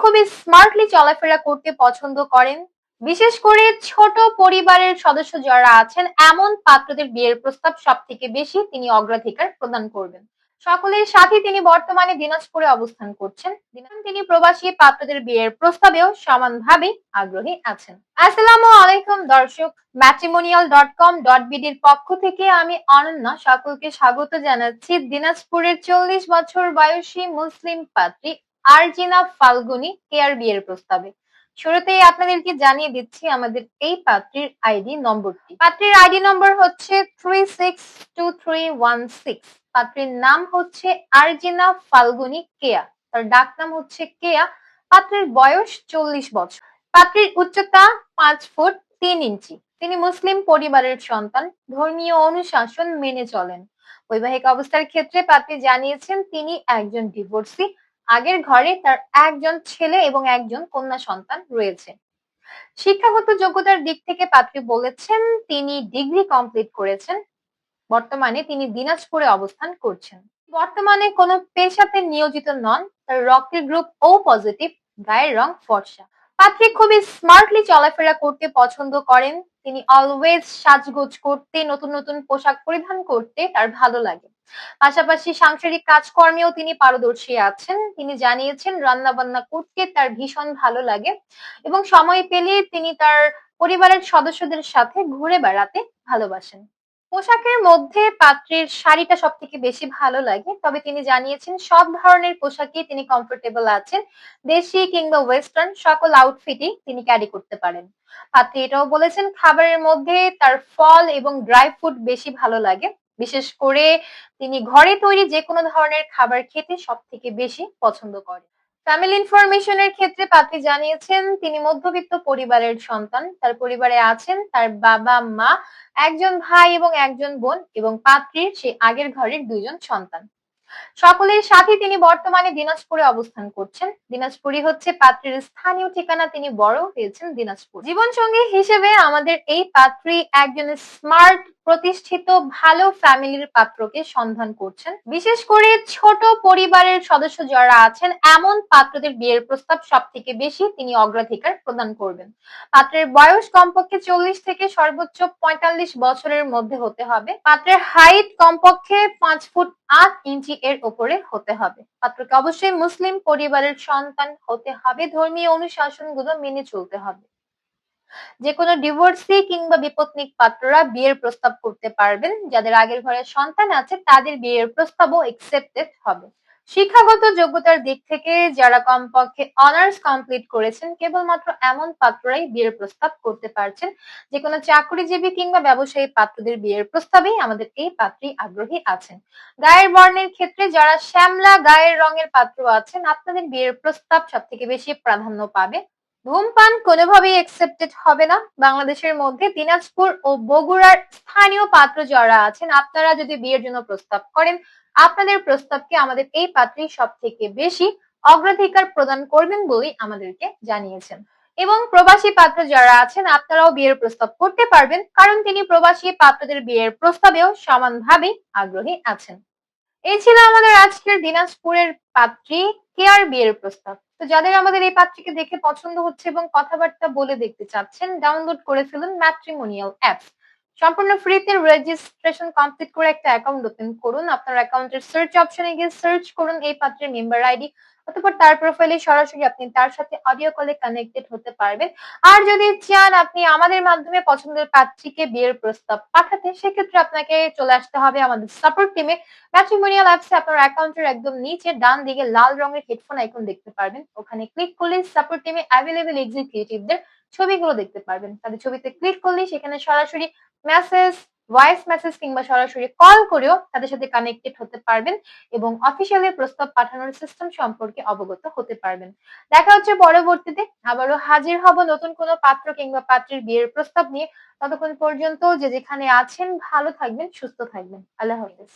খুবই স্মার্টলি চলাফেরা করতে পছন্দ করেন। বিশেষ করে ছোট পরিবারের সদস্য যারা আছেন, এমন পাত্রদের বিয়ের প্রস্তাব সব থেকে বেশি তিনি অগ্রাধিকার প্রদান করবেন। সকলের সাথে তিনি বর্তমানে দিনাজপুরে অবস্থান করছেন। তিনি প্রবাসী, পাত্রদের বিয়ের প্রস্তাবেও সমানভাবে আগ্রহী আছেন। আসসালামু আলাইকুম দর্শক ম্যাট্রিমোনিয়াল ডট কম ডট বিডির পক্ষ থেকে আমি অনন্যা সকলকে স্বাগত জানাচ্ছি। দিনাজপুরের চল্লিশ বছর বয়সী মুসলিম পাত্রী আরজিনা ফাল্গুনি কেয়ার বিয়ের প্রস্তাবে। শুরুতেই আপনাদেরকে জানিয়ে দিচ্ছি আমাদের এই পাত্রীর আইডি নম্বরটি। পাত্রীর আইডি নম্বর হচ্ছে থ্রি সিক্স পাত্রীর নাম হচ্ছে আরজিনা ফাল্গুনি কেয়া। তার ডাক নাম হচ্ছে কেয়া। পাত্রীর বয়স চল্লিশ বছর। পাত্রীর উচ্চতা পাঁচ ফুট তিন ইঞ্চি। তিনি মুসলিম পরিবারের সন্তান, ধর্মীয় অনুশাসন মেনে চলেন। বৈবাহিক অবস্থার ক্ষেত্রে পাত্রী জানিয়েছেন তিনি একজন ডিভোর্সি আগের ঘরে তার একজন ছেলে এবং একজন কন্যা সন্তান রয়েছে। শিক্ষাগত যোগ্যতার দিক থেকে পাত্রী বলেছেন, তিনি ডিগ্রি কমপ্লিট করেছেন। বর্তমানে তিনি দিনাজপুরে অবস্থান করছেন। বর্তমানে কোনো পেশাতে নিয়োজিত নন, তার রক্তের গ্রুপ ও পজিটিভ গায়ের রং ফর্সা। পাত্রী খুবই স্মার্টলি চলাফেরা করতে পছন্দ করেন। তিনি অলওয়েজ সাজগোজ করতে, নতুন নতুন পোশাক পরিধান করতে তার ভালো লাগে। পাশাপাশি সাংসারিক কাজকর্মেও তিনি পারদর্শী আছেন। তিনি জানিয়েছেন রান্না বান্না করতে তার ভীষণ ভালো লাগে এবং সময় পেলে তিনি তার পরিবারের সদস্যদের সাথে ঘুরে বেড়াতে ভালোবাসেন। পোশাকের মধ্যে পাত্রীর শাড়িটা সব থেকে বেশি ভালো লাগে। তবে তিনি জানিয়েছেন, সব ধরনের পোশাকই তিনি কমফোর্টেবল আছেন। দেশি কিংবা ওয়েস্টার্ন সকল আউটফিটই তিনি ক্যারি করতে পারেন। পাত্রী এটাও বলেছেন, খাবারের মধ্যে তার ফল এবং ড্রাই ফ্রুট বেশি ভালো লাগে। বিশেষ করে তিনি ঘরে তৈরি যে কোনো ধরনের খাবার খেতে সব থেকে বেশি পছন্দ করেন। ফ্যামিলি ইনফরমেশনের ক্ষেত্রে পাত্রী জানিয়েছেন, তিনি মধ্যবিত্ত পরিবারের সন্তান। তার পরিবারে আছেন তার বাবা, মা, একজন ভাই এবং একজন বোন এবং পাত্রীর সে আগের ঘরের দুইজন সন্তান। সকলের সাথে তিনি বর্তমানে দিনাজপুরে অবস্থান করছেন। দিনাজপুরই হচ্ছে পাত্রীর স্থানীয় ঠিকানা। তিনি বড় হয়েছেন দিনাজপুর। জীবন সঙ্গী হিসেবে আমাদের এই পাত্রী একজন স্মার্ট প্রতিষ্ঠিত ভালো ফ্যামিলির পাত্রকে সন্ধান করছেন। বিশেষ করে ছোট পরিবারের সদস্য যারা আছেন, এমন পাত্রদের বিয়ের প্রস্তাব সব থেকে বেশি তিনি অগ্রাধিকার প্রদান করবেন। পাত্রের বয়স কমপক্ষে চল্লিশ থেকে সর্বোচ্চ পঁয়তাল্লিশ বছরের মধ্যে হতে হবে। পাত্রের হাইট কমপক্ষে পাঁচ ফুট আট ইঞ্চি এর উপরে হতে হবে। পাত্রকে অবশ্যই মুসলিম পরিবারের সন্তান হতে হবে। ধর্মীয় অনুশাসনগুলো মেনে চলতে হবে। যে কোনো ডিভোর্সি কিংবা বিপত্নিক পাত্ররা বিয়ের প্রস্তাব করতে পারবেন। যাদের আগের ঘরে সন্তান আছে, তাদের বিয়ের প্রস্তাবও একসেপ্টেড হবে। শিক্ষাগত যোগ্যতার দিক থেকে যারা কমপক্ষে অনার্স কমপ্লিট করেছেন, কেবলমাত্র এমন পাত্ররাই বিয়ের প্রস্তাব করতে পারছেন। যে কোনো চাকরিজীবী কিংবা ব্যবসায়ী পাত্রদের বিয়ের প্রস্তাবেই আমাদের এই পাত্রী আগ্রহী আছেন। গায়ের বর্ণের ক্ষেত্রে যারা শ্যামলা গায়ের রঙের পাত্র আছেন, আপনাদের বিয়ের প্রস্তাব সব থেকে বেশি প্রাধান্য পাবে। ধূমপান কোনোভাবেই একসেপ্টেড হবে না। বাংলাদেশের মধ্যে দিনাজপুর ও বগুড়ার স্থানীয় পাত্র যারা আছেন, আপনারা যদি বিয়ের জন্য প্রস্তাব করেন, আপনাদের প্রস্তাবকে আমাদের এই পাত্রী সব থেকে বেশি অগ্রাধিকার প্রদান করবেন বলেই আমাদেরকে জানিয়েছেন। এবং প্রবাসী পাত্র যারা আছেন, আপনারাও বিয়ের প্রস্তাব করতে পারবেন, কারণ তিনি প্রবাসী পাত্রদের বিয়ের প্রস্তাবেও সমানভাবে আগ্রহী আছেন। এই ছিল আমাদের আজকের দিনাজপুরের পাত্রী কেয়ার বিয়ের প্রস্তাব। তো যাদের আমাদের এই পাত্রীকে দেখে পছন্দ হচ্ছে এবং কথাবার্তা বলে দেখতে চাচ্ছেন ডাউনলোড করে ফেলুন ম্যাট্রিমোনিয়াল অ্যাপস সম্পূর্ণ ফ্রিতে রেজিস্ট্রেশন কমপ্লিট করে একটা অ্যাকাউন্ট ওপেন করুন। আপনার অ্যাকাউন্টের সার্চ অপশনে গিয়ে সার্চ করুন এই পাত্রের মেম্বার আইডি অতঃপর তার প্রোফাইলে সরাসরি আপনি তার সাথে অডিও কলে কানেক্টেড হতে পারবেন। আর যদি চান আপনি আমাদের মাধ্যমে পছন্দের পাত্রীকে বিয়ের প্রস্তাব পাঠাতে, সেক্ষেত্রে আপনাকে চলে আসতে হবে আমাদের সাপোর্ট টিমে ম্যাট্রিমোনিয়াল অ্যাপসে আপনার অ্যাকাউন্টের একদম নিচে, ডান দিকে লাল রঙের হেডফোন আইকন দেখতে পারবেন। ওখানে ক্লিক করলে সাপোর্ট টিমে অ্যাভেলেবেল এক্সিকিউটিভদের ছবিগুলো দেখতে পারবেন। তাদের ছবিতে ক্লিক করলে সেখানে সরাসরি মেসেজ ভয়েস মেসেজ কিংবা সরাসরি কল করেও তাদের সাথে কানেক্টেড হতে পারবেন এবং অফিসিয়ালি প্রস্তাব পাঠানোর সিস্টেম সম্পর্কে অবগত হতে পারবেন। দেখা হচ্ছে পরবর্তীতে। আবারও হাজির হব নতুন কোনো পাত্র কিংবা পাত্রের বিয়ের প্রস্তাব নিয়ে। ততক্ষণ পর্যন্ত যে যেখানে আছেন, ভালো থাকবেন, সুস্থ থাকবেন। আল্লাহ হাফিজ।